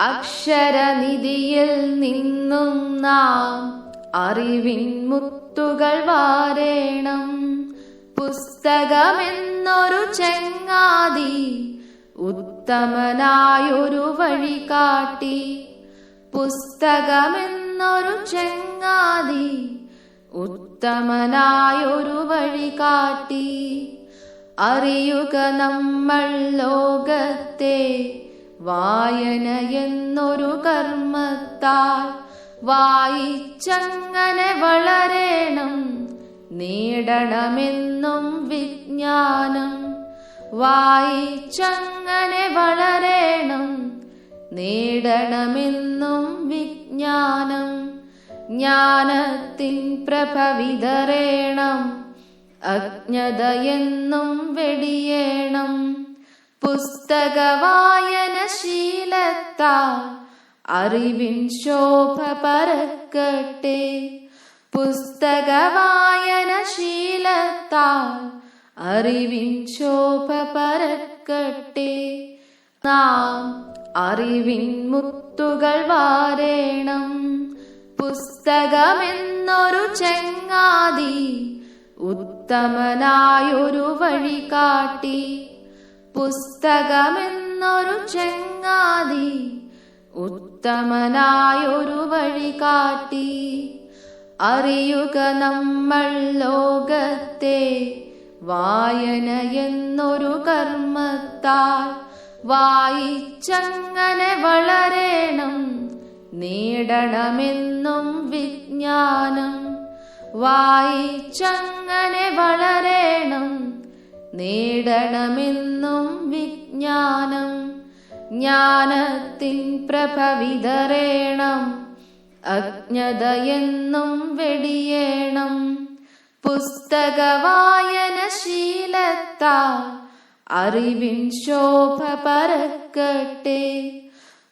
അക്ഷരനിധിയിൽ നിന്നും നാം അറിവിൻ മുത്തുകൾ വാരേണം. പുസ്തകമെന്നൊരു ചെങ്ങാതി ഉത്തമനായൊരു വഴി കാട്ടി. പുസ്തകമെന്നൊരു ചെങ്ങാതി ഉത്തമനായൊരു വഴി കാട്ടി. അറിയുക നമ്മൾ ലോകത്തെ വായന എന്നൊരു കർമ്മത്താൽ വായിച്ചങ്ങനെ വളരേണം. നേടണമെന്നും വിജ്ഞാനം. വായിച്ചങ്ങനെ വളരേണം. നേടണമെന്നും വിജ്ഞാനം. ജ്ഞാനത്തിൻ പ്രഭ വിതറേണം അജ്ഞതയെന്നും വെടിയേണം പുസ്തക വായനശീലത്താൽ അറിവിൻ ശോഭ പരക്കട്ടെ. പുസ്തക വായനശീലത്താൽ അറിവിൻ ശോഭ പരക്കട്ടെ. നാം അറിവിൻ മുത്തുകൾ വാരേണം. പുസ്തകമെന്നൊരു ചെങ്ങാതി ഉത്തമനായൊരു വഴി കാട്ടി പുസ്തകമെന്നൊരു ചെങ്ങാതി ഉത്തമനായൊരു വഴി കാട്ടി. അറിയുക നമ്മൾ ലോകത്തെ വായന എന്നൊരു കർമ്മത്താൽ വായിച്ചങ്ങനെ വളരേണം നേടണമെന്നും വിജ്ഞാനം. വായിച്ചങ്ങനെ വളരേണം നേടണമെന്നും വിജ്ഞാനം. ജ്ഞാനത്തിൻ പ്രഭ വിതറേണം അജ്ഞതയെന്നും വെടിയേണം. പുസ്തക വായന ശീലത്താൽ അറിവിൻ ശോഭ പരക്കട്ടെ.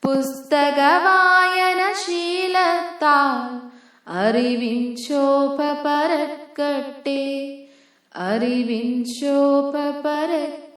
പുസ്തക വായന ശീലത്താൽ അറിവിൻ ശോഭ പരക്കട്ടെ. അറിവിൻ ശോഭ പരക്കട്ടെ